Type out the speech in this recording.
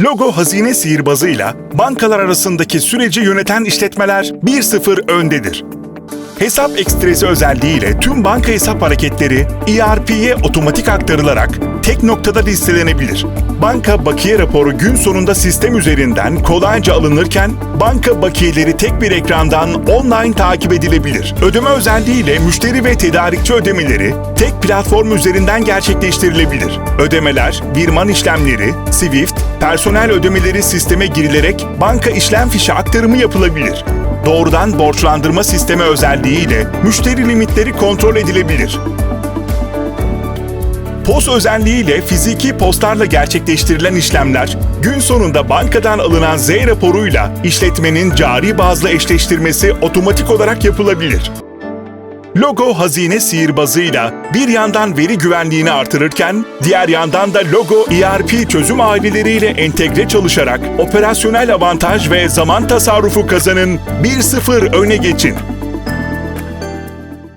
Logo hazine sihirbazıyla bankalar arasındaki süreci yöneten işletmeler 1-0 öndedir. Hesap ekstresi özelliğiyle tüm banka hesap hareketleri ERP'ye otomatik aktarılarak tek noktada listelenebilir. Banka bakiye raporu gün sonunda sistem üzerinden kolayca alınırken banka bakiyeleri tek bir ekrandan online takip edilebilir. Ödeme özelliğiyle müşteri ve tedarikçi ödemeleri tek platform üzerinden gerçekleştirilebilir. Ödemeler, birman işlemleri, Swift, personel ödemeleri sisteme girilerek banka işlem fişi aktarımı yapılabilir doğrudan borçlandırma sistemi özelliğiyle müşteri limitleri kontrol edilebilir. POS özelliğiyle fiziki postlarla gerçekleştirilen işlemler, gün sonunda bankadan alınan Z raporuyla işletmenin cari bazlı eşleştirmesi otomatik olarak yapılabilir. Logo hazine sihirbazıyla bir yandan veri güvenliğini artırırken diğer yandan da Logo ERP çözüm aileleriyle entegre çalışarak operasyonel avantaj ve zaman tasarrufu kazanın 1-0 öne geçin.